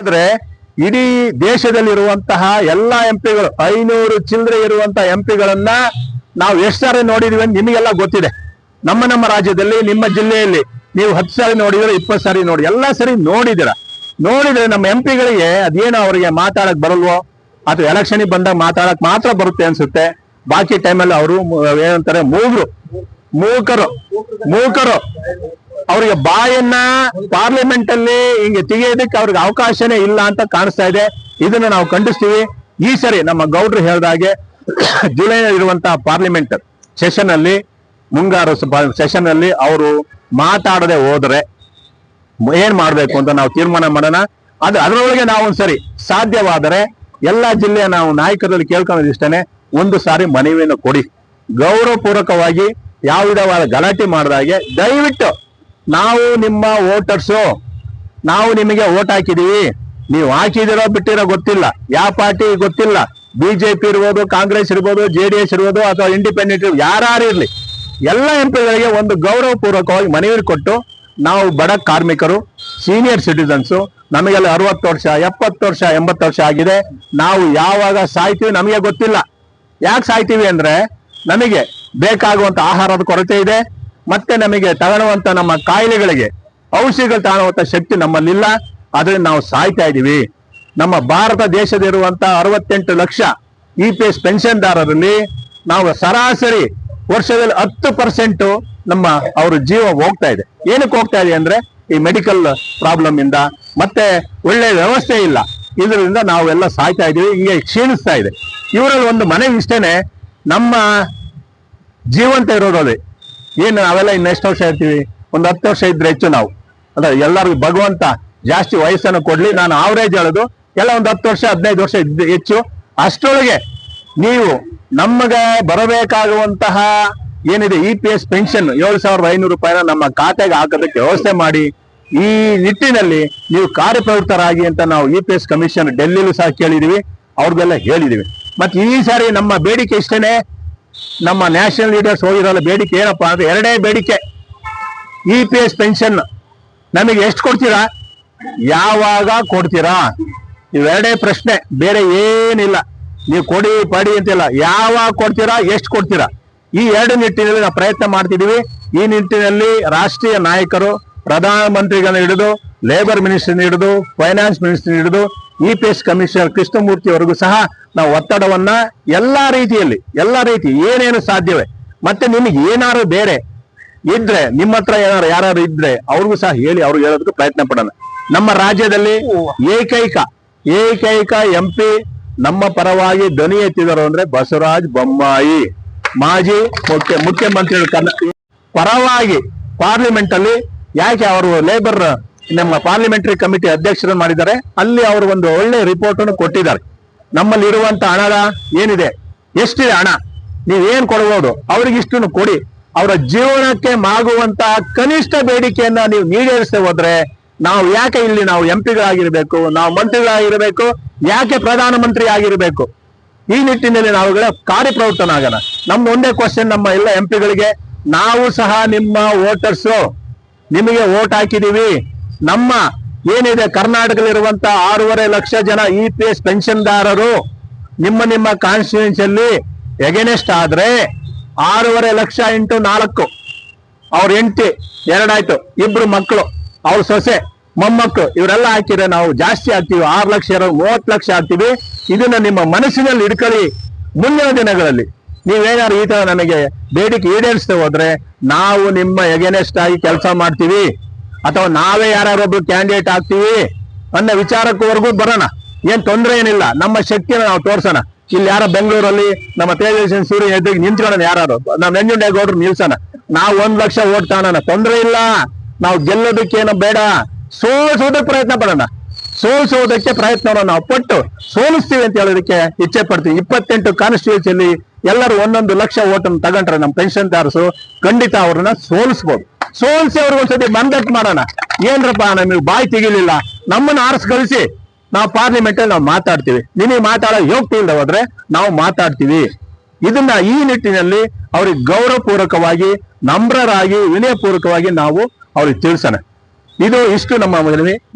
ಆದ್ರೆ ಇಡೀ ದೇಶದಲ್ಲಿರುವಂತಹ ಎಲ್ಲಾ ಎಂಪಿಗಳು ಐನೂರು ಚಿಲ್ಲರೆ ಇರುವಂತಹ ಎಂಪಿಗಳನ್ನ ನಾವು ಎಷ್ಟು ಸಾರಿ ನೋಡಿದೀವಿ ಅಂತ ನಿಮಗೆಲ್ಲ ಗೊತ್ತಿದೆ. ನಮ್ಮ ನಮ್ಮ ರಾಜ್ಯದಲ್ಲಿ, ನಿಮ್ಮ ಜಿಲ್ಲೆಯಲ್ಲಿ ನೀವು ಹತ್ತು ಸಾರಿ ನೋಡಿದ್ರೆ ಇಪ್ಪತ್ತು ಸಾರಿ ನೋಡಿ, ಎಲ್ಲಾ ಸರಿ ನೋಡಿದಿರ. ನೋಡಿದ್ರೆ ನಮ್ಮ ಎಂಪಿಗಳಿಗೆ ಅದೇನೋ ಅವರಿಗೆ ಮಾತಾಡಕ್ ಬರಲ್ವೋ, ಅಥವಾ ಎಲೆಕ್ಷನ್ ಬಂದಾಗ ಮಾತಾಡಕ್ ಮಾತ್ರ ಬರುತ್ತೆ ಅನ್ಸುತ್ತೆ. ಬಾಕಿ ಟೈಮಲ್ಲಿ ಅವರು ಏನಂತಾರೆ, ಮೂಗರು, ಮೂಕರು ಮೂಕರು. ಅವ್ರಿಗೆ ಬಾಯನ್ನ ಪಾರ್ಲಿಮೆಂಟ್ ಅಲ್ಲಿ ಹಿಂಗೆ ತೆಗೆಯೋದಕ್ಕೆ ಅವ್ರಿಗೆ ಅವಕಾಶನೇ ಇಲ್ಲ ಅಂತ ಕಾಣಿಸ್ತಾ ಇದೆ. ಇದನ್ನ ನಾವು ಖಂಡಿಸ್ತೀವಿ. ಈ ಸರಿ ನಮ್ಮ ಗೌಡ್ರು ಹಾಗೆ ಜುಲೈ ಇರುವಂತಹ ಪಾರ್ಲಿಮೆಂಟ್ ಸೆಷನ್ ಅಲ್ಲಿ, ಮುಂಗಾರು ಸೆಷನ್ ಅಲ್ಲಿ ಅವರು ಮಾತಾಡದೆ ಹೋದ್ರೆ ಏನ್ ಮಾಡ್ಬೇಕು ಅಂತ ನಾವು ತೀರ್ಮಾನ ಮಾಡೋಣ. ಅದು, ಅದರೊಳಗೆ ನಾವು ಒಂದ್ಸರಿ ಸಾಧ್ಯವಾದರೆ ಎಲ್ಲಾ ಜಿಲ್ಲೆಯ ನಾವು ನಾಯಕರಲ್ಲಿ ಇಷ್ಟನೆ ಒಂದು ಸಾರಿ ಮನವಿಯನ್ನು ಕೊಡಿ. ಗೌರವಪೂರ್ವಕವಾಗಿ ಯಾವ ವಿಧವಾದ ಗಲಾಟೆ ಮಾಡಿದಾಗೆ ದಯವಿಟ್ಟು ನಾವು ನಿಮ್ಮ ವೋಟರ್ಸು, ನಾವು ನಿಮಗೆ ಓಟ್ ಹಾಕಿದೀವಿ. ನೀವು ಹಾಕಿದಿರೋ ಬಿಟ್ಟಿರೋ ಗೊತ್ತಿಲ್ಲ. ಯಾವ ಪಾರ್ಟಿ ಗೊತ್ತಿಲ್ಲ. ಬಿಜೆಪಿ ಇರ್ಬೋದು, ಕಾಂಗ್ರೆಸ್ ಇರ್ಬೋದು ಜೆ ಡಿ ಎಸ್ ಇರ್ಬೋದು, ಅಥವಾ ಇಂಡಿಪೆಂಡೆಂಟ್ ಯಾರು ಇರಲಿ. ಎಲ್ಲ ಎಂಪಿಗಳಿಗೆ ಒಂದು ಗೌರವಪೂರ್ವಕವಾಗಿ ಮನವಿ ಕೊಟ್ಟು ನಾವು ಬಡ ಕಾರ್ಮಿಕರು ಸೀನಿಯರ್ ಸಿಟಿಸನ್ಸು ನಮಗೆಲ್ಲ ಅರವತ್ತು ವರ್ಷ, ಎಪ್ಪತ್ತು ವರ್ಷ, ಎಂಬತ್ತು ವರ್ಷ ಆಗಿದೆ. ನಾವು ಯಾವಾಗ ಸಾಯ್ತೀವಿ ನಮಗೆ ಗೊತ್ತಿಲ್ಲ. ಯಾಕೆ ಸಾಯ್ತೀವಿ ಅಂದ್ರೆ ನಮಗೆ ಬೇಕಾಗುವಂತ ಆಹಾರದ ಕೊರತೆ ಇದೆ. ಮತ್ತೆ ನಮಗೆ ತಗೊಳ್ಳುವಂತ ನಮ್ಮ ಕಾಯಿಲೆಗಳಿಗೆ ಔಷಧಿಗಳು ತಗೊಳ್ಳುವಂತ ಶಕ್ತಿ ನಮ್ಮಲ್ಲಿಲ್ಲ. ಅದರಿಂದ ನಾವು ಸಾಯ್ತಾ ಇದೀವಿ. ನಮ್ಮ ಭಾರತ ದೇಶದಿರುವಂತ ಅರವತ್ತೆಂಟು ಲಕ್ಷ ಇ ಪಿ ಎಸ್ ಪೆನ್ಷನ್ದಾರರಲ್ಲಿ ನಾವು ಸರಾಸರಿ ವರ್ಷದಲ್ಲಿ ಹತ್ತು ಪರ್ಸೆಂಟ್ ನಮ್ಮ ಅವ್ರ ಜೀವ ಹೋಗ್ತಾ ಇದೆ. ಏನಕ್ಕೆ ಹೋಗ್ತಾ ಇದೆ ಅಂದ್ರೆ ಈ ಮೆಡಿಕಲ್ ಪ್ರಾಬ್ಲಮ್ ಇಂದ. ಮತ್ತೆ ಒಳ್ಳೆ ವ್ಯವಸ್ಥೆ ಇಲ್ಲ. ಇದರಿಂದ ನಾವೆಲ್ಲ ಸಾಯ್ತಾ ಇದೀವಿ. ಹಿಂಗೆ ಕ್ಷೀಣಿಸ್ತಾ ಇದೆ. ಇವರಲ್ಲಿ ಒಂದು ಮನೆ ಇಷ್ಟೇನೆ. ನಮ್ಮ ಜೀವಂತ ಇರೋದೇ ಏನು ನಾವೆಲ್ಲ ಇನ್ನು ಎಷ್ಟು ವರ್ಷ ಇರ್ತೀವಿ ಒಂದು ಹತ್ತು ವರ್ಷ ಇದ್ರೆ ಹೆಚ್ಚು ನಾವು. ಅಂದ್ರೆ ಎಲ್ಲರಿಗೂ ಭಗವಂತ ಜಾಸ್ತಿ ವಯಸ್ಸನ್ನು ಕೊಡ್ಲಿ, ನಾನು ಆವರೇಜ್ ಹೇಳೋದು, ಎಲ್ಲ ಒಂದು ಹತ್ತು ವರ್ಷ, ಹದಿನೈದು ವರ್ಷ ಇದ್ದು ಹೆಚ್ಚು. ಅಷ್ಟರೊಳಗೆ ನೀವು ನಮಗೆ ಬರಬೇಕಾಗುವಂತಹ ಏನಿದೆ ಇ ಪಿ ಎಸ್ ಪೆನ್ಷನ್ ಏಳು ಸಾವಿರದ ಐನೂರು ರೂಪಾಯಿನ ನಮ್ಮ ಖಾತೆಗೆ ಹಾಕೋದಕ್ಕೆ ವ್ಯವಸ್ಥೆ ಮಾಡಿ, ಈ ನಿಟ್ಟಿನಲ್ಲಿ ನೀವು ಕಾರ್ಯಪ್ರವೃತ್ತರಾಗಿ ಅಂತ ನಾವು ಇ ಪಿ ಎಸ್ ಕಮಿಷನ್ ಡೆಲ್ಲಿಲೂ ಸಹ ಕೇಳಿದೀವಿ, ಅವ್ರಿಗೆಲ್ಲ ಹೇಳಿದೀವಿ. ಮತ್ತೆ ಈ ಸಾರಿ ನಮ್ಮ ಬೇಡಿಕೆ ಇಷ್ಟೇನೆ ನಮ್ಮ ನ್ಯಾಷನಲ್ ಲೀಡರ್ಸ್ ಹೋಗಿರಲ್ಲ, ಬೇಡಿಕೆ ಏನಪ್ಪಾ ಅಂದ್ರೆ ಎರಡೇ ಬೇಡಿಕೆ. E P S pension. ನಮಗೆ ಎಷ್ಟು ಕೊಡ್ತೀರಾ? ಯಾವಾಗ ಕೊಡ್ತೀರಾ? ಇವೆರಡೇ ಪ್ರಶ್ನೆ, ಬೇರೆ ಏನಿಲ್ಲ. ನೀವು ಕೊಡಿ, ಪಡಿ ಅಂತಿಲ್ಲ. ಯಾವಾಗ ಕೊಡ್ತೀರಾ, ಎಷ್ಟು ಕೊಡ್ತೀರಾ? ಈ ಎರಡು ನಿಟ್ಟಿನಲ್ಲಿ ನಾವು ಪ್ರಯತ್ನ ಮಾಡ್ತಿದ್ದೀವಿ. ಈ ನಿಟ್ಟಿನಲ್ಲಿ ರಾಷ್ಟ್ರೀಯ ನಾಯಕರು, ಪ್ರಧಾನಮಂತ್ರಿಗಳನ್ನ ಹಿಡಿದು ಲೇಬರ್ ಮಿನಿಸ್ಟರ್ನ ಹಿಡಿದು ಫೈನಾನ್ಸ್ ಮಿನಿಸ್ಟರ್ನ ಹಿಡಿದು I P S commissioner Krishnamurthy ಅವರಿಗೂ ಸಹ ನಾವು ಒತ್ತಡವನ್ನ ಎಲ್ಲಾ ರೀತಿಯಲ್ಲಿ, ಎಲ್ಲಾ ರೀತಿ ಏನೇನು ಸಾಧ್ಯವೇ, ಮತ್ತೆ ನಿಮಗೆ ಏನಾರು ಬೇರೆ ಇದ್ರೆ, ನಿಮ್ಮ ಹತ್ರ ಏನಾರು ಯಾರು ಇದ್ರೆ ಅವ್ರಿಗೂ ಸಹ ಹೇಳಿ ಅವ್ರಿಗೆ ಹೇಳೋದಕ್ಕೆ ಪ್ರಯತ್ನ ಪಡೋಣ. ನಮ್ಮ ರಾಜ್ಯದಲ್ಲಿ ಏಕೈಕ ಏಕೈಕ ಎಂ ಪಿ ನಮ್ಮ ಪರವಾಗಿ ಧ್ವನಿ ಎತ್ತಿದರು ಅಂದ್ರೆ ಬಸವರಾಜ್ ಬೊಮ್ಮಾಯಿ. ಮಾಜಿ ಮುಖ್ಯ, ಮುಖ್ಯಮಂತ್ರಿಗಳು ಪರವಾಗಿ ಪಾರ್ಲಿಮೆಂಟ್ ಅಲ್ಲಿ ಯಾಕೆ ಅವರು ಲೇಬರ್ ನಮ್ಮ ಪಾರ್ಲಿಮೆಂಟರಿ ಕಮಿಟಿ ಅಧ್ಯಕ್ಷರನ್ನು ಮಾಡಿದ್ದಾರೆ. ಅಲ್ಲಿ ಅವರು ಒಂದು ಒಳ್ಳೆ ರಿಪೋರ್ಟ್ ಅನ್ನು ಕೊಟ್ಟಿದ್ದಾರೆ. ನಮ್ಮಲ್ಲಿ ಇರುವಂತ ಹಣದ ಏನಿದೆ? ಎಷ್ಟಿದೆ ಹಣ? ನೀವೇನ್ ಕೊಡಬಹುದು ಅವ್ರಿಗೆ ಇಷ್ಟನ್ನು ಕೊಡಿ. ಅವರ ಜೀವನಕ್ಕೆ ಮಾಗುವಂತಹ ಕನಿಷ್ಠ ಬೇಡಿಕೆಯನ್ನ ನೀವು ಈಡೇರಿಸದೆ ಹೋದ್ರೆ ನಾವು ಯಾಕೆ ಇಲ್ಲಿ ನಾವು ಎಂ ಪಿಗಳಾಗಿರ್ಬೇಕು ನಾವು ಮಂತ್ರಿಗಳಾಗಿರ್ಬೇಕು, ಯಾಕೆ ಪ್ರಧಾನಮಂತ್ರಿ ಆಗಿರ್ಬೇಕು? ಈ ನಿಟ್ಟಿನಲ್ಲಿ ನಾವುಗಳ ಕಾರ್ಯಪ್ರವೃತ್ತನಾಗೋಣ. ನಮ್ಮ ಒಂದೇ ಕ್ವಶನ್ ನಮ್ಮ ಎಲ್ಲ ಎಂಪಿಗಳಿಗೆ ನಾವು ಸಹ ನಿಮ್ಮ ವೋಟರ್ಸು ನಿಮಗೆ ವೋಟ್ ಹಾಕಿದೀವಿ. ನಮ್ಮ ಏನಿದೆ ಕರ್ನಾಟಕದಲ್ಲಿರುವಂತ ಆರೂವರೆ ಲಕ್ಷ ಜನ ಇ ಪಿ ಎಸ್ ಪೆನ್ಷನ್ದಾರರು ನಿಮ್ಮ ನಿಮ್ಮ ಕಾನ್ಸ್ಟಿಟ್ಯೂನ್ಸಿ ಅಲ್ಲಿ ಎಗೆನೆಸ್ಟ್ ಆದ್ರೆ ಆರೂವರೆ ಲಕ್ಷ ಇಂಟು ನಾಲ್ಕು. ಅವ್ರ ಎಂಟಿ ಎರಡಾಯ್ತು, ಇಬ್ರು ಮಕ್ಕಳು ಅವ್ರ ಸೊಸೆ ಮೊಮ್ಮಕ್ಕಳು ಇವರೆಲ್ಲ ಹಾಕಿದ್ರೆ ನಾವು ಜಾಸ್ತಿ ಆಗ್ತೀವಿ ಆರು ಲಕ್ಷ ಇರೋ ಮೂವತ್ತು ಲಕ್ಷ ಆಗ್ತೀವಿ ಇದನ್ನ ನಿಮ್ಮ ಮನಸ್ಸಿನಲ್ಲಿ ಇಡ್ಕೊಳ್ಳಿ ಮುಂದಿನ ದಿನಗಳಲ್ಲಿ. ನೀವೇನಾದ್ರು ಈ ತರ ನನಗೆ ಬೇಡಿಕೆ ಈಡೇರಿಸ್ತಾ ಹೋದ್ರೆ ನಾವು ನಿಮ್ಮ ಎಗೇನೆಸ್ಟ್ ಆಗಿ ಕೆಲಸ ಮಾಡ್ತೀವಿ. ಅಥವಾ ನಾವೇ ಯಾರ್ಯಾರೊಬ್ರು ಕ್ಯಾಂಡಿಡೇಟ್ ಆಗ್ತೀವಿ ಅನ್ನೋ ವಿಚಾರಕ್ಕವರೆಗೂ ಬರೋಣ. ಏನ್ ತೊಂದರೆ ಏನಿಲ್ಲ. ನಮ್ಮ ಶಕ್ತಿನ ನಾವು ತೋರ್ಸೋಣ. ಇಲ್ಲಿ ಯಾರೋ ಬೆಂಗಳೂರಲ್ಲಿ ನಮ್ಮ ತೇಜಸ್ವಿ ಸೂರ್ಯ ಎದುರಿಗೆ ನಿಂತ್ಕೊಳ್ಳೋಣ ಯಾರು ನಮ್ಮ ನಂಜುಂಡೇಗೌಡರು ನಿಲ್ಸೋಣ. ನಾವು ಒಂದ್ ಲಕ್ಷ ಓಟ್ ತಾಣೋಣ ತೊಂದರೆ ಇಲ್ಲ. ನಾವು ಗೆಲ್ಲೋದಕ್ಕೇನು ಬೇಡ. ಸೋಲ್ಸೋದಕ್ಕೆ ಪ್ರಯತ್ನ ಪಡೋಣ. ಸೋಲಿಸೋದಕ್ಕೆ ಪ್ರಯತ್ನವನ್ನು ನಾವು ಪಟ್ಟು ಸೋಲಿಸ್ತೀವಿ ಅಂತ ಹೇಳೋದಕ್ಕೆ ಇಚ್ಛೆ ಪಡ್ತೀವಿ. ಇಪ್ಪತ್ತೆಂಟು ಕಾನ್ಸ್ಟಿಟ್ಯೂನ್ಸಿಯಲ್ಲಿ ಎಲ್ಲರೂ ಒಂದೊಂದು ಲಕ್ಷ ಓಟನ್ನು ತಗೊಂಡ್ರೆ ನಮ್ಮ ಪೆನ್ಷನ್ದಾರಸು ಖಂಡಿತ ಅವ್ರನ್ನ ಸೋಲಿಸ್ಬೋದು. ಸೋಲಿಸಿ ಅವ್ರಿಗೆ ಒಂದ್ಸತಿ ಮಂದಟ್ ಮಾಡೋಣ. ಏನ್ರಪ್ಪ ನಮಗೆ ಬಾಯಿ ತೆಗಿಲಿಲ್ಲ. ನಮ್ಮನ್ನ ಆರ್ಸ್ ಕಳಿಸಿ. ನಾವು ಪಾರ್ಲಿಮೆಂಟ್ ಅಲ್ಲಿ ನಾವು ಮಾತಾಡ್ತೀವಿ. ನಿಮಗೆ ಮಾತಾಡೋ ಯೋಗ್ಯ ಇಲ್ಲದೆ ಹೋದ್ರೆ ನಾವು ಮಾತಾಡ್ತೀವಿ. ಇದನ್ನ ಈ ನಿಟ್ಟಿನಲ್ಲಿ ಅವ್ರಿಗೆ ಗೌರವಪೂರ್ವಕವಾಗಿ ನಮ್ರರಾಗಿ ವಿನಯಪೂರ್ವಕವಾಗಿ ನಾವು ಅವ್ರಿಗೆ ತಿಳಿಸೋಣ. ಇದು ಇಷ್ಟು ನಮ್ಮ ಮನವಿ